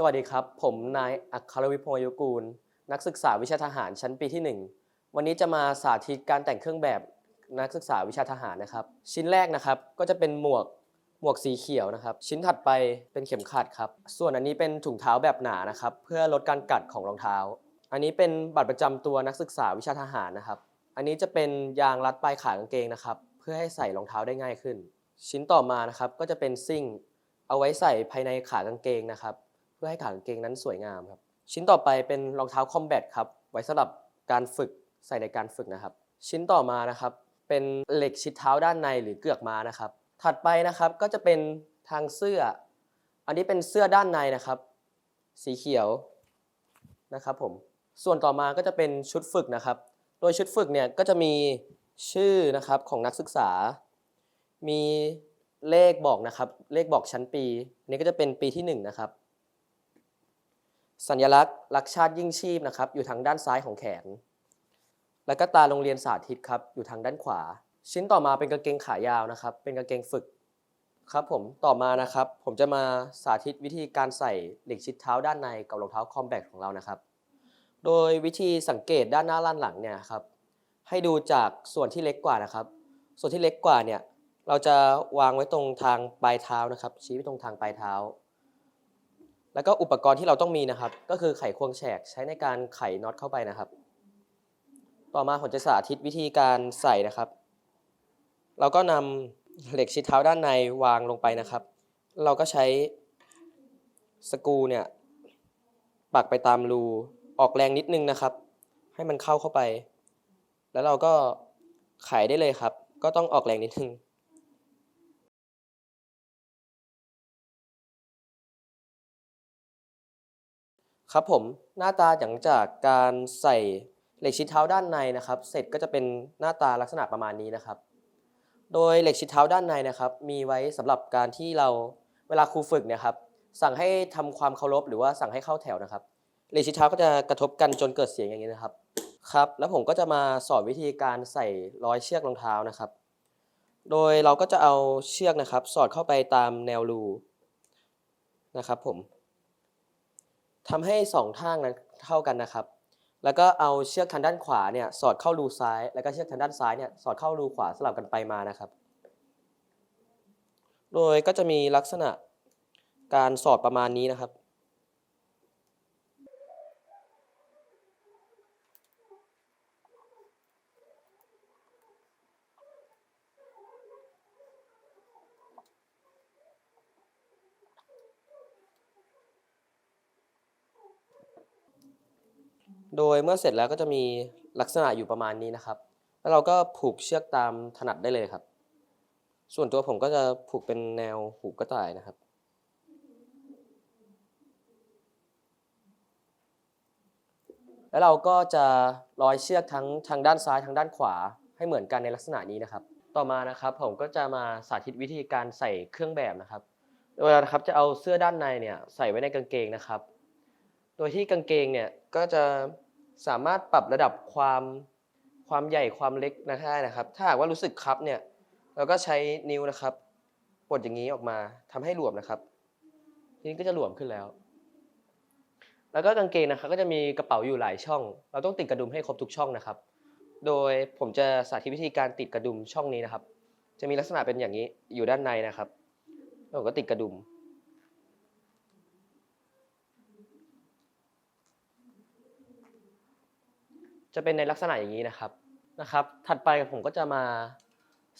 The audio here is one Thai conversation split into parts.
สวัสดีครับ ผมนายอัครวิพงศ์อายุกูล นักศึกษาวิชาทหารชั้นปีที่ 1 วันนี้จะมาสาธิตการแต่งเครื่องแบบนักศึกษาวิชาทหารนะครับ ชิ้นแรกนะครับก็จะเป็นหมวกหมวกสีเขียวนะครับ ชิ้นถัดไปเป็นเข็มขัดครับ ส่วนอันนี้เป็นถุงเท้าแบบหนานะครับ เพื่อลดการกัดของรองเท้า อันนี้เป็นบัตรประจำตัวนักศึกษาวิชาทหารนะครับ อันนี้จะเป็นยางรัดปลายขากางเกงนะครับ เพื่อให้ใส่รองเท้าได้ง่ายขึ้น ชิ้นต่อมานะครับก็จะเป็นซิ่ง เอาไว้ใส่ภายในขากางเกงนะครับ เพื่อให้ขากางเกงนั้นสวยงามครับ ชิ้นต่อไปเป็นรองเท้าคอมแบทครับ ไว้สำหรับการฝึกใส่ในการฝึกนะครับ ชิ้นต่อมานะครับ เป็นเหล็กชิดเท้าด้านในหรือเกือกม้านะครับ ถัดไปนะครับก็จะเป็นทางเสื้อ อันนี้เป็นเสื้อด้านในนะครับ สีเขียวนะครับผม ส่วนต่อมาก็จะเป็นชุดฝึกนะครับ โดยชุดฝึกเนี่ยก็จะมีชื่อนะครับของนักศึกษา มีเลขบอกนะครับ เลขบอกชั้นปีนนี้ก็จะเป็นปีที่หนึ่งนะครับ สัญลักษณ์รักชาติยิ่งชีพนะครับอยู่ทางด้านซ้ายของแขน แล้วก็ตาโรงเรียนสาธิตครับอยู่ทางด้านขวา ชิ้นต่อมาเป็นกางเกงขายาวนะครับ เป็นกางเกงฝึกครับผมต่อมานะครับ ผมจะมาสาธิตวิธีการใส่เหล็กชิดเท้าด้านในกับรองเท้าคอมแบทของเรานะครับ โดยวิธีสังเกตด้านหน้าด้านหลังเนี่ยครับให้ดูจากส่วนที่เล็กกว่านะครับ ส่วนที่เล็กกว่าเนี่ยเราจะวางไว้ตรงทางปลายเท้านะครับ ชี้ไปตรงทางปลายเท้า แล้วก็อุปกรณ์ที่เราต้องมีนะครับ ก็คือไขควงแฉกใช้ในการไขน็อตเข้าไปนะครับ ต่อมาผมจะสาธิตวิธีการใส่นะครับ เราก็นำเหล็กชิดเท้าด้านในวางลงไปนะครับ เราก็ใช้สกูเนี่ยปักไปตามรูออกแรงนิดนึงนะครับ ให้มันเข้าเข้าไป แล้วเราก็ไขได้เลยครับ ก็ต้องออกแรงนิดนึง ครับผมหน้าตาหลังจากการใส่เหล็กชิดเท้าด้านในนะครับ เสร็จก็จะเป็นหน้าตาลักษณะประมาณนี้นะครับ โดยเหล็กชิดเท้าด้านในนะครับ มีไว้สำหรับการที่เราเวลาครูฝึกเนี่ยครับสั่งให้ทำความเคารพหรือว่าสั่งให้เข้าแถวนะครับเหล็กชิดเท้าก็จะกระทบกันจนเกิดเสียงอย่างนี้นะครับครับ แล้วผมก็จะมาสอนวิธีการใส่ร้อยเชือกรองเท้านะครับ โดยเราก็จะเอาเชือกนะครับ สอดเข้าไปตามแนวรูนะครับผม ทำให้สองข้างนั้นเท่ากันนะครับ แล้วก็เอาเชือกทางด้านขวาเนี่ยสอดเข้ารูซ้าย แล้วก็เชือกทางด้านซ้ายเนี่ยสอดเข้ารูขวาสลับกันไปมานะครับ โดยก็จะมีลักษณะการสอดประมาณนี้นะครับ โดยเมื่อเสร็จแล้วก็จะมีลักษณะอยู่ประมาณนี้นะครับ แล้วเราก็ผูกเชือกตามถนัดได้เลยครับ ส่วนตัวผมก็จะผูกเป็นแนวหูกระต่ายนะครับ แล้วเราก็จะร้อยเชือกทั้งทางด้านซ้ายทางด้านขวาให้เหมือนกันในลักษณะนี้นะครับ ต่อมานะครับผมก็จะมาสาธิตวิธีการใส่เครื่องแบบนะครับโดยเรานะครับจะเอาเสื้อด้านในเนี่ยใส่ไว้ในกางเกงนะครับ โดยที่กางเกงเนี่ยก็จะ สามารถปรับระดับความความใหญ่ความเล็กนะได้นะครับ ถ้าหากว่ารู้สึกคับเนี่ยเราก็ใช้นิ้วนะครับปลดอย่างนี้ออกมาทำให้หลวมนะครับ ทีนี้ก็จะหลวมขึ้นแล้ว แล้วก็กางเกงนะครับก็จะมีกระเป๋าอยู่หลายช่อง เราต้องติดกระดุมให้ครบทุกช่องนะครับ โดยผมจะสาธิตวิธีการติดกระดุมช่องนี้นะครับ จะมีลักษณะเป็นอย่างนี้อยู่ด้านในนะครับแล้วก็ติดกระดุม จะเป็นในลักษณะอย่างนี้นะครับนะครับ ถัดไปผมก็จะมา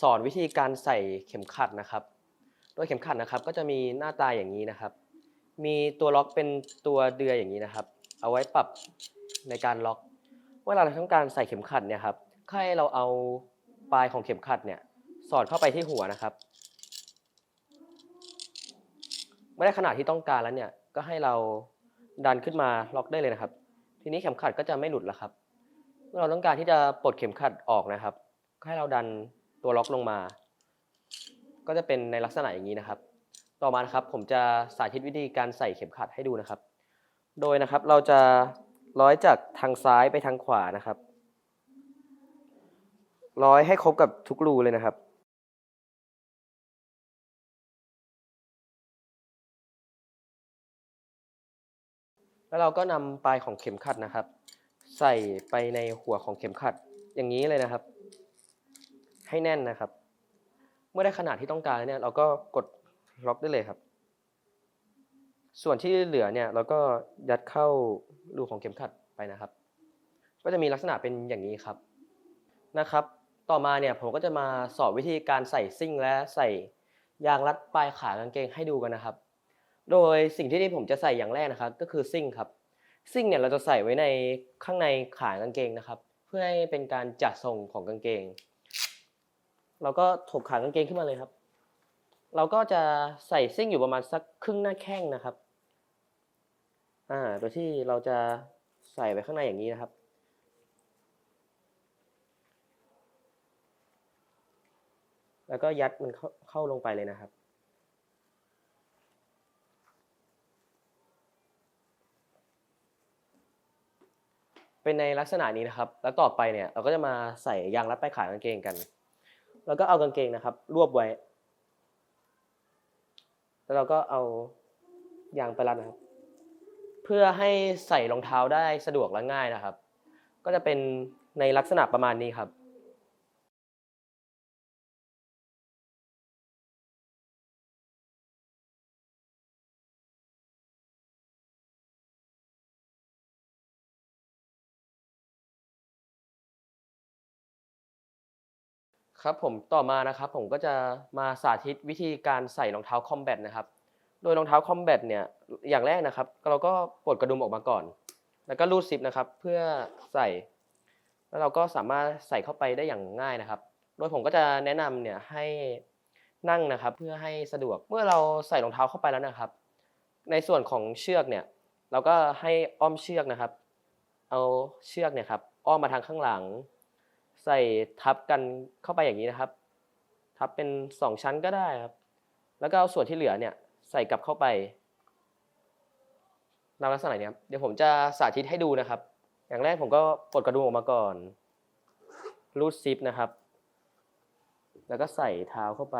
สอนวิธีการใส่เข็มขัดนะครับโดยเข็มขัดนะครับ ก็จะมีหน้าตาอย่างนี้นะครับ มีตัวล็อกเป็นตัวเดือยอย่างนี้นะครับ เอาไว้ปรับในการล็อก เวลาเราต้องการใส่เข็มขัดเนี่ยครับให้เราเอาปลายของเข็มขัดเนี่ยสอดเข้าไปที่หัวนะครับเมื่อได้ขนาดที่ต้องการแล้วเนี่ยก็ให้เราดันขึ้นมาล็อกได้เลยนะครับ ทีนี้เข็มขัดก็จะไม่หลุดแล้วครับ เมื่อเราต้องการที่จะปลดเข็มขัดออกนะครับให้เราดันตัวล็อกลงมา ก็จะเป็นในลักษณะอย่างนี้นะครับ ต่อมานะครับผมจะสาธิตวิธีการใส่เข็มขัดให้ดูนะครับ โดยนะครับเราจะร้อยจากทางซ้ายไปทางขวานะครับ ร้อยให้ครบกับทุกรูเลยนะครับแล้วเราก็นำปลายของเข็มขัดนะครับ ใส่ไปในหัวของเข็มขัดอย่างนี้เลยนะครับ ให้แน่นนะครับ เมื่อได้ขนาดที่ต้องการแล้วเนี่ย เราก็กดล็อกได้เลยครับ ส่วนที่เหลือเนี่ยเราก็ยัดเข้ารูของเข็มขัดไปนะครับ ก็จะมีลักษณะเป็นอย่างนี้ครับนะครับ ต่อมาเนี่ยผมก็จะมาสอนวิธีการใส่ซิ่งและใส่ยางรัดปลายขากางเกงให้ดูกันนะครับ โดยสิ่งที่ผมจะใส่อย่างแรกนะครับ ก็คือซิ่งครับ ซิ่งเนี่ยเราจะใส่ไว้ในข้างในขากางเกงนะครับ เพื่อให้เป็นการจัดทรงของกางเกง เราก็ถกขากางเกงขึ้นมาเลยครับ เราก็จะใส่ซิ่งอยู่ประมาณสักครึ่งหน้าแข้งนะครับอ่าโดยที่เราจะใส่ไว้ข้างในอย่างนี้นะครับ แล้วก็ยัดมันเข้าเข้าลงไปเลยนะครับ เป็นในลักษณะนี้นะครับ แล้วต่อไปเนี่ยเราก็จะมาใส่ยางรัดปลายขากางเกงกัน แล้วก็เอากางเกงนะครับ รวบไว้ แล้วเราก็เอายางไปรัดนะครับ เพื่อให้ใส่รองเท้าได้สะดวกและง่ายนะครับ ก็จะเป็นในลักษณะประมาณนี้ครับ ครับผมต่อมานะครับผมก็จะมาสาธิตวิธีการใส่รองเท้าคอมแบทนะครับ โดยรองเท้าคอมแบทเนี่ยอย่างแรกนะครับ เราก็ปลดกระดุมออกมาก่อน แล้วก็รูดซิปนะครับเพื่อใส่ แล้วเราก็สามารถใส่เข้าไปได้อย่างง่ายนะครับ โดยผมก็จะแนะนำเนี่ยให้นั่งนะครับ เพื่อให้สะดวกเมื่อเราใส่รองเท้าเข้าไปแล้วนะครับ ในส่วนของเชือกเนี่ยเราก็ให้อ้อมเชือกนะครับ เอาเชือกเนี่ยครับอ้อมมาทางข้างหลัง ใส่ทับกันเข้าไปอย่างนี้นะครับ ทับเป็นสองชั้นก็ได้ครับ แล้วก็เอาส่วนที่เหลือเนี่ยใส่กลับเข้าไปตามลักษณะนี้ครับเดี๋ยวผมจะสาธิตให้ดูนะครับ อย่างแรกผมก็ปลดกระดุมออกมาก่อน รูดซิปนะครับ แล้วก็ใส่เท้าเข้าไป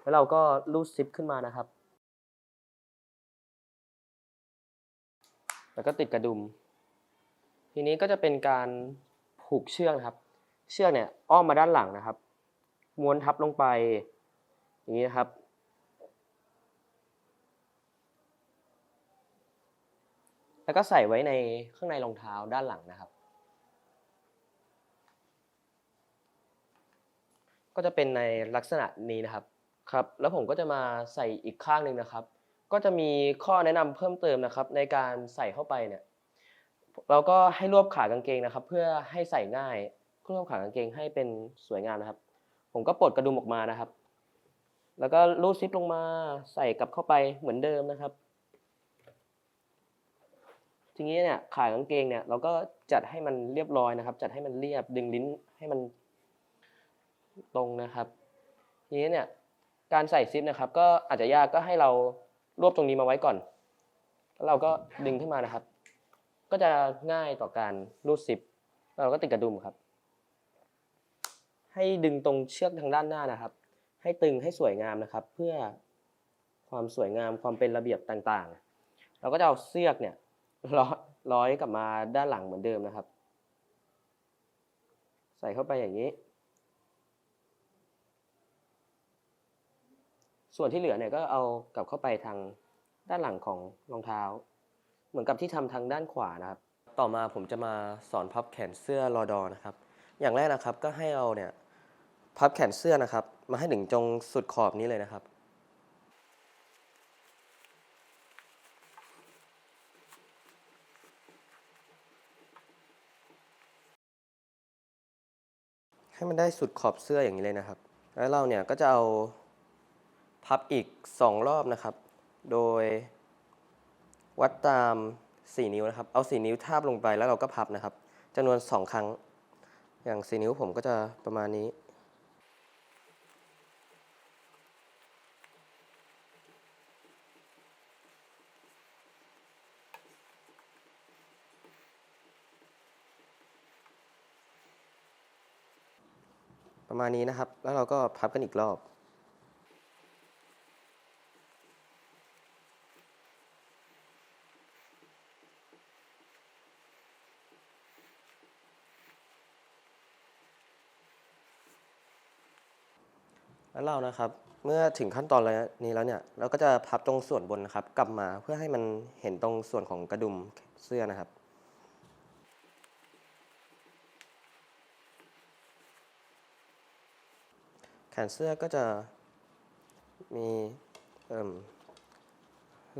แล้วเราก็รูดซิปขึ้นมานะครับ แล้วก็ติดกระดุม ทีนี้ก็จะเป็นการผูกเชือกนะครับ เชือกเนี่ยอ้อมมาด้านหลังนะครับ ม้วนทับลงไป อย่างนี้นะครับ แล้วก็ใส่ไว้ในข้างในรองเท้าด้านหลังนะครับ ก็จะเป็นในลักษณะนี้นะครับครับ แล้วผมก็จะมาใส่อีกข้างหนึ่งนะครับ ก็จะมีข้อแนะนำเพิ่มเติมนะครับ ในการใส่เข้าไปเนี่ย เราก็ให้รวบขากางเกงนะครับ เพื่อให้ใส่ง่ายรวบขากางเกงให้เป็นสวยงามนะครับ ผมก็ปลดกระดุมออกมานะครับ แล้วก็รูดซิปลงมาใส่กลับเข้าไปเหมือนเดิมนะครับ ทีนี้เนี่ยขากางเกงเนี่ยเราก็จัดให้มันเรียบร้อยนะครับ จัดให้มันเรียบดึงลิ้นให้มันตรงนะครับ ทีนี้เนี่ยการใส่ซิปนะครับ ก็อาจจะยากก็ให้เรารวบตรงนี้มาไว้ก่อน แล้วเราก็ดึงขึ้นมานะครับ ก็จะง่ายต่อการรูดซิปเราก็ติดกระดุมครับ ให้ดึงตรงเชือกทางด้านหน้านะครับ ให้ตึงให้สวยงามนะครับ เพื่อความสวยงามความเป็นระเบียบต่างๆ เราก็จะเอาเสือกเนี่ยร้อยร้อยกลับมาด้านหลังเหมือนเดิมนะครับ ใส่เข้าไปอย่างนี้ ส่วนที่เหลือเนี่ยก็เอากลับเข้าไปทางด้านหลังของรองเท้า เหมือนกับที่ทำทางด้านขวานะครับ ต่อมาผมจะมาสอนพับแขนเสื้อรอดอนะครับ อย่างแรกนะครับก็ให้เอาเนี่ยพับแขนเสื้อนะครับ มาให้ถึงตรงสุดขอบนี้เลยนะครับให้มันได้สุดขอบเสื้ออย่างนี้เลยนะครับ แล้วเราเนี่ยก็จะเอาพับอีก 2 รอบนะครับ โดย วัดตาม 4 นิ้วนะครับ เอา 4 นิ้วทาบลงไปแล้วเราก็พับนะครับจำนวน 2 ครั้ง อย่าง 4 นิ้วผมก็จะประมาณนี้ ประมาณนี้นะครับ แล้วเราก็พับกันอีกรอบ แล้วเรานะครับ เมื่อถึงขั้นตอนนี้แล้วเนี่ย เราก็จะพับตรงส่วนบนนะครับ กลับมาเพื่อให้มันเห็นตรงส่วนของกระดุมเสื้อนะครับแขนเสื้อก็จะมีม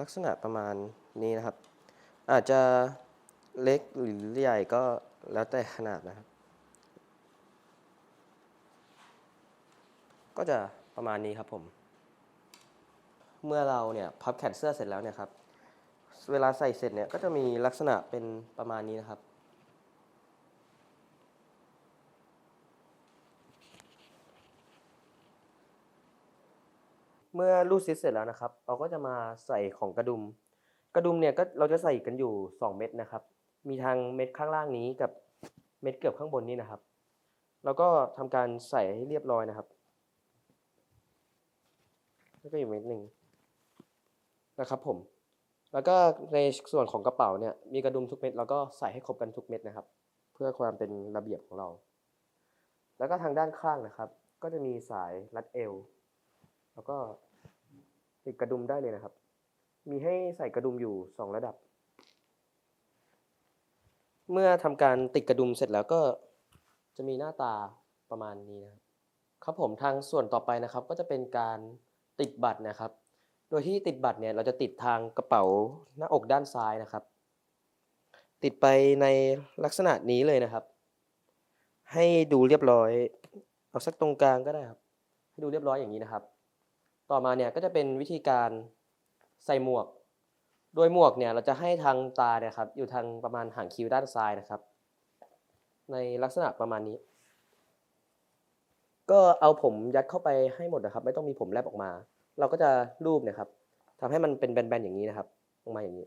ลักษณะประมาณนี้นะครับ อาจจะเล็กหรือใหญ่ก็แล้วแต่ขนาดนะครับ ก็จะประมาณนี้ครับผม เมื่อเราเนี่ยพับแขนเสื้อเสร็จแล้วเนี่ยครับ เวลาใส่เสร็จเนี่ยก็จะมีลักษณะเป็นประมาณนี้นะครับ เมื่อรูดซิปเสร็จแล้วนะครับ เราก็จะมาใส่ของกระดุม กระดุมเนี่ยก็เราจะใส่กันอยู่ 2 เม็ดนะครับ มีทางเม็ดข้างล่างนี้กับเม็ดเกือบข้างบนนี้นะครับ แล้วก็ทำการใส่ให้เรียบร้อยนะครับ แล้วก็อีกเม็ดหนึ่งนะครับผม แล้วก็ในส่วนของกระเป๋าเนี่ยมีกระดุมทุกเม็ดแล้วก็ใส่ให้ครบกันทุกเม็ดนะครับ เพื่อความเป็นระเบียบของเรา แล้วก็ทางด้านข้างนะครับ ก็จะมีสายรัดเอว แล้วก็ติดกระดุมได้เลยนะครับ มีให้ใส่กระดุมอยู่สองระดับ เมื่อทำการติดกระดุมเสร็จแล้วก็จะมีหน้าตาประมาณนี้นะครับครับผมทางส่วนต่อไปนะครับก็จะเป็นการ ติดบัตรนะครับ โดยที่ติดบัตรเนี่ยเราจะติดทางกระเป๋าหน้าอกด้านซ้ายนะครับ ติดไปในลักษณะนี้เลยนะครับ ให้ดูเรียบร้อย เอาสักตรงกลางก็ได้ครับ ให้ดูเรียบร้อยอย่างนี้นะครับ ต่อมาเนี่ยก็จะเป็นวิธีการใส่หมวก โดยหมวกเนี่ยเราจะให้ทางตาเนี่ยครับอยู่ทางประมาณหางคิ้วด้านซ้ายนะครับ ในลักษณะประมาณนี้ ก็เอาผมยัดเข้าไปให้หมดนะครับ ไม่ต้องมีผมแลบออกมา เราก็จะรูปนะครับทำให้มันเป็นแบนๆอย่างนี้นะครับลงมาอย่างนี้